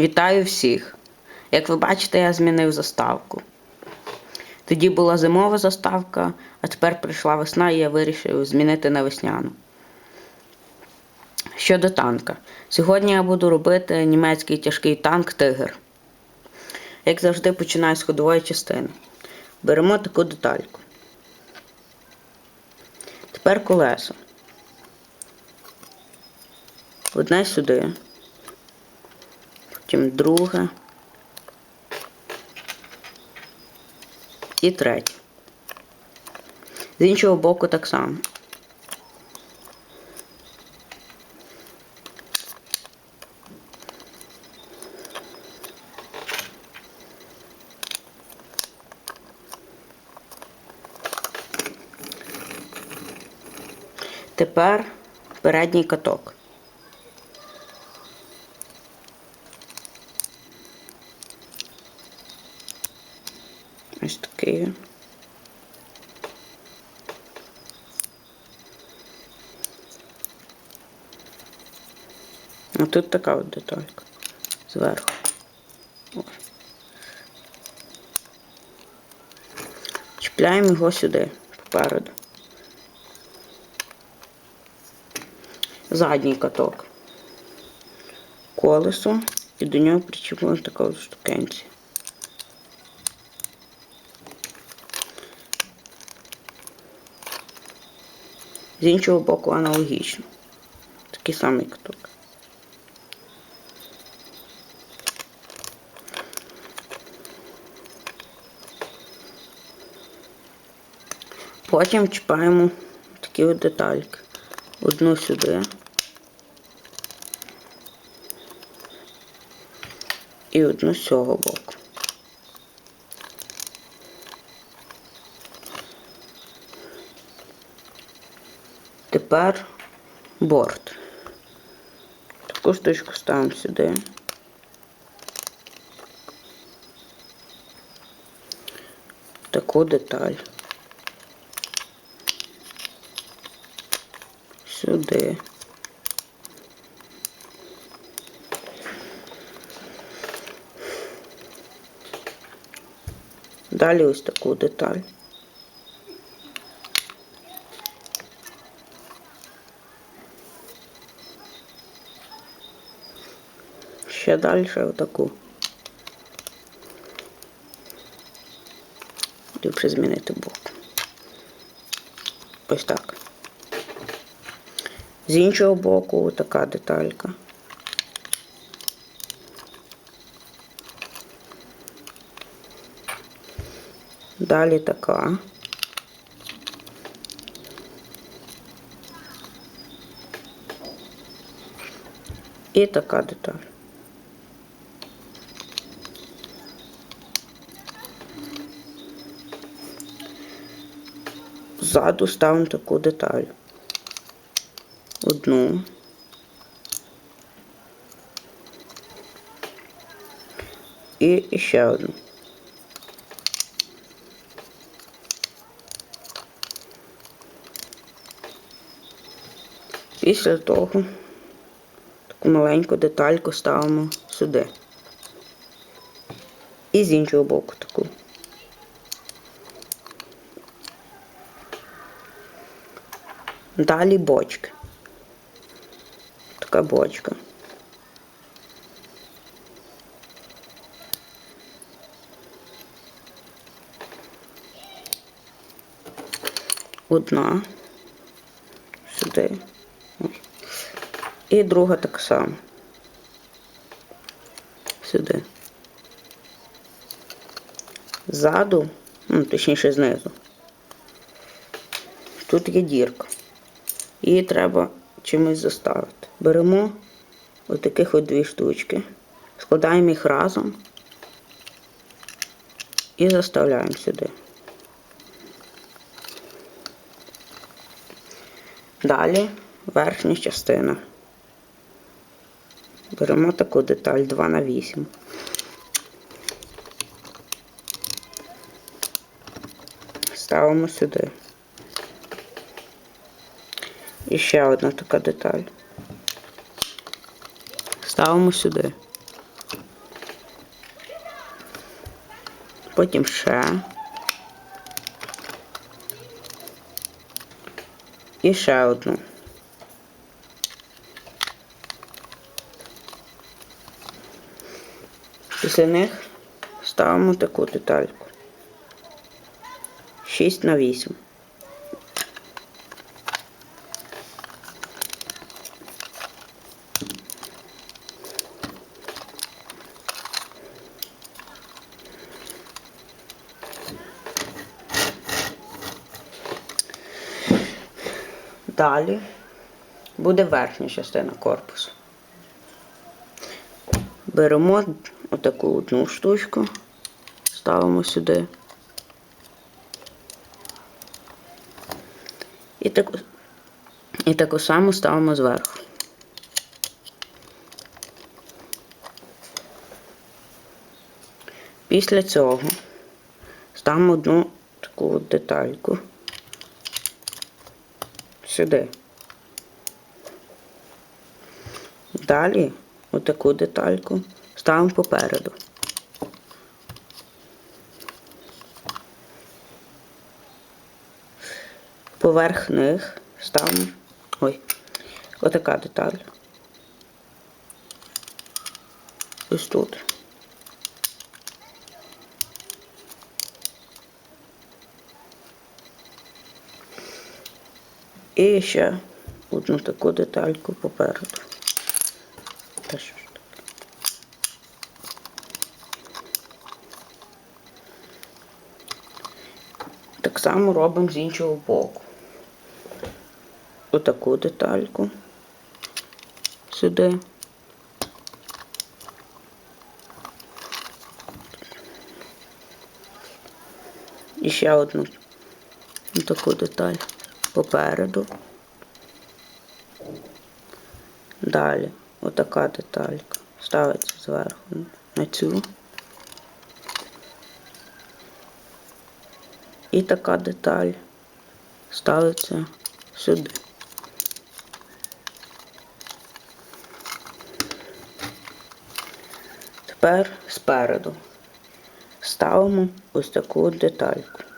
Вітаю всіх! Як ви бачите, я змінив заставку. Тоді була зимова заставка, а тепер прийшла весна і я вирішив змінити на весняну. Щодо танка. Сьогодні я буду робити німецький тяжкий танк Тигр. Як завжди, починаю з ходової частини. Беремо таку детальку. Тепер колесо. Одне сюди. Потім друге. І третє. З іншого боку так само. Тепер передній каток. Він. А тут така от деталька зверху. Чіпляємо його сюди, попереду. Задній каток. Колесо і до нього причіпуємо така от З іншого боку аналогічно. Такий самий каток. Потім чіпаємо такі от детальки. Одну сюди. І одну з цього боку. Тепер борт. Таку штучку ставимо сюди. Таку деталь. Сюди. Далі ось таку деталь. Ще далі отаку. Ліпше змінити бок. Ось так. З іншого боку така деталька. Далі така. І така деталь. Ззаду ставимо таку деталь. Одну. І ще одну. Після того таку маленьку детальку ставимо сюди. І з іншого боку таку. Далі бочки. Така бочка. Одна. Сюди. І друга так само. Сюди. Ззаду, ну, точніше знизу. Тут є дірка. Її треба чимось заставити. Беремо отаких от дві штучки, складаємо їх разом і заставляємо сюди. Далі верхня частина. Беремо таку деталь 2 на 8. Ставимо сюди. І ще одна така деталь. Ставимо сюди. Потім ще. І ще одну. Після них ставимо таку детальку. 6 на 8. Далі буде верхня частина корпусу. Беремо отаку одну штучку, ставимо сюди. І таку, і таку саму ставимо зверху. Після цього ставимо одну таку детальку сюди. Далі отаку детальку ставимо попереду. Поверх них ставимо ой, отака деталь. Ось тут. І ще одну таку детальку попереду. Та що ж таке? Так само робимо з іншого боку. Отаку детальку сюди. І ще одну таку деталь попереду. Далі отака деталька ставиться зверху на цю. І така деталь ставиться сюди. Тепер спереду ставимо ось таку детальку.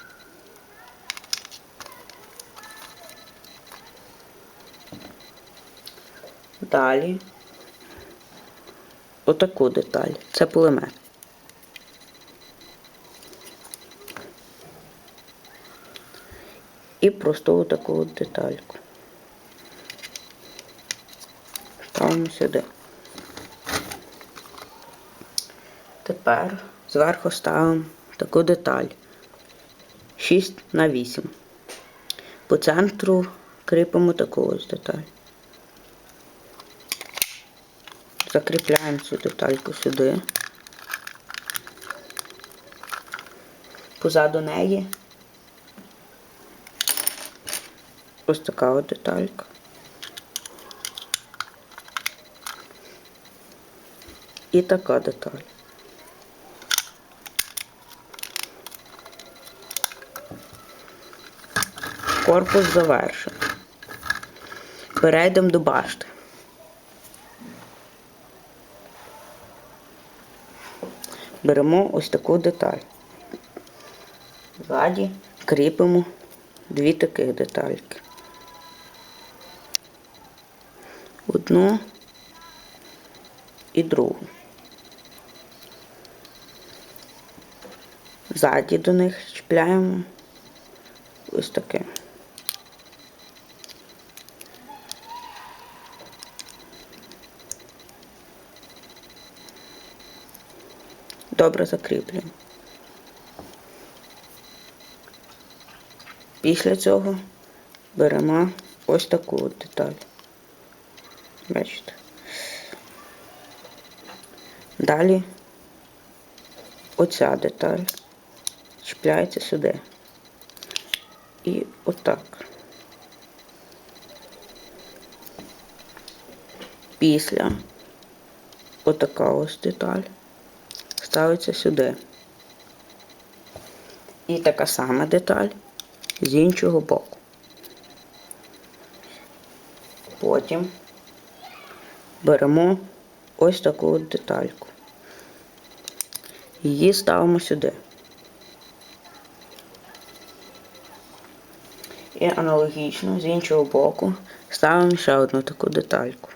Далі отаку деталь. Це пулемет. І просто отаку от детальку. Ставимо сюди. Тепер зверху ставимо таку деталь 6 на 8. По центру кріпимо таку ось деталь. Закріпляємо цю детальку сюди. Позаду неї ось така от деталька. І така деталь. Корпус завершений. Перейдемо до башти. Беремо ось таку деталь. Ззаді кріпимо дві таких детальки. Одну і другу. Ззаді до них чіпляємо ось таке. Добре закріплюємо. Після цього беремо ось таку от деталь. Бачите? Далі оця деталь чіпляється сюди. І отак. Після отака ось деталь ставиться сюди. І така сама деталь з іншого боку. Потім беремо ось таку детальку. Її ставимо сюди. І аналогічно з іншого боку ставимо ще одну таку детальку.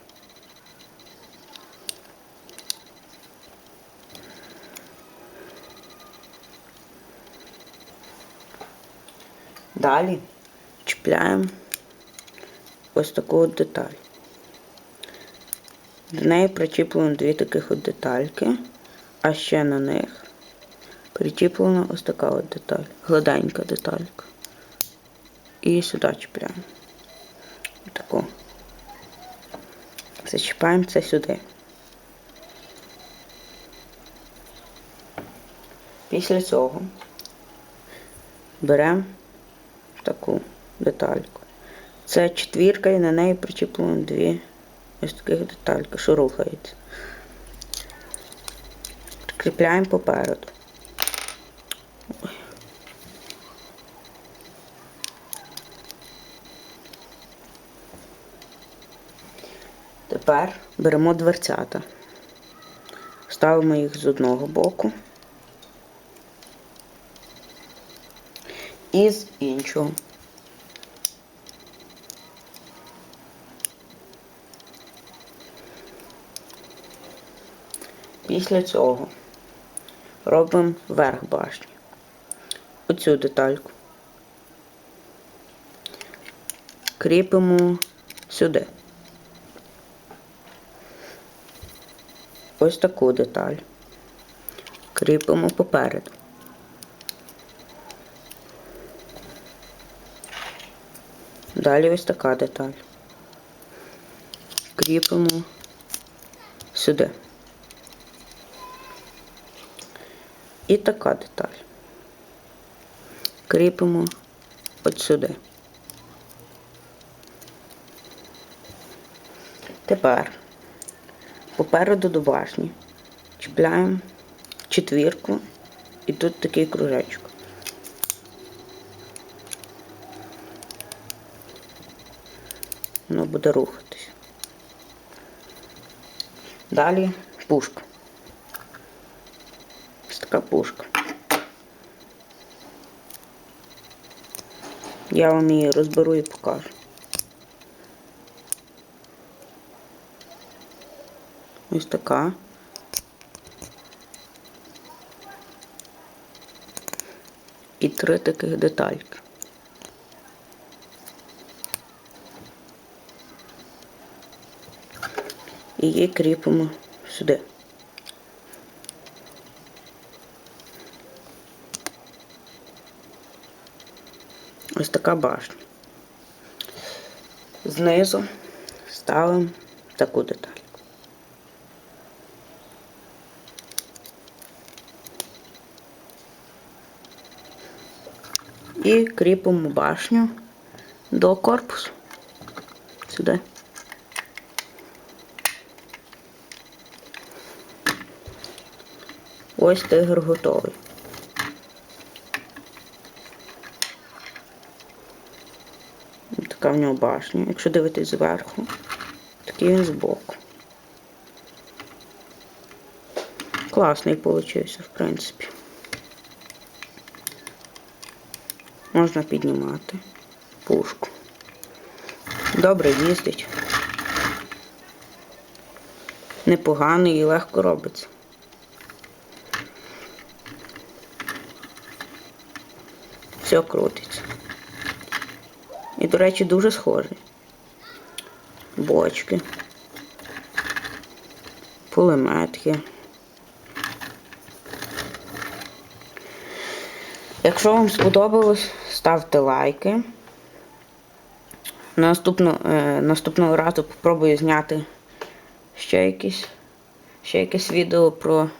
Далі чіпляємо ось таку от деталь. До неї причіплено дві таких от детальки, а ще на них причіплена ось така от деталь, гладенька деталька. І сюди чіпляємо. Таку. Зачіпаємо це сюди. Після цього беремо таку детальку. Це четвірка і на неї причіплено дві ось таких детальки, що рухаються. Прикріпляємо попереду. Тепер беремо дверцята. Ставимо їх з одного боку і з іншого. Після цього робимо верх башні. Оцю детальку. Кріпимо сюди. Ось таку деталь. Кріпимо попереду. Далі ось така деталь. Кріпимо сюди. І така деталь. Кріпимо от сюди. Тепер попереду до башні чіпляємо четвірку і тут такий кружечок. Воно буде рухатись. Далі пушка. Ось така пушка. Я вам її розберу і покажу. Ось така. І три таких детальки. Її кріпимо сюди. Ось така башня. Знизу ставимо таку деталь. І кріпимо башню до корпусу. Сюди. Ось тигр готовий. Така в нього башня. Якщо дивитись зверху, такий він збоку. Класний получився, в принципі. Можна піднімати пушку. Добре їздить. Непоганий і легко робиться. Все крутиться. І, до речі, дуже схожий. Бочки. Пулемет є. Якщо вам сподобалось, ставте лайки. Наступно, е, наступного разу попробую зняти ще якісь, ще якесь відео про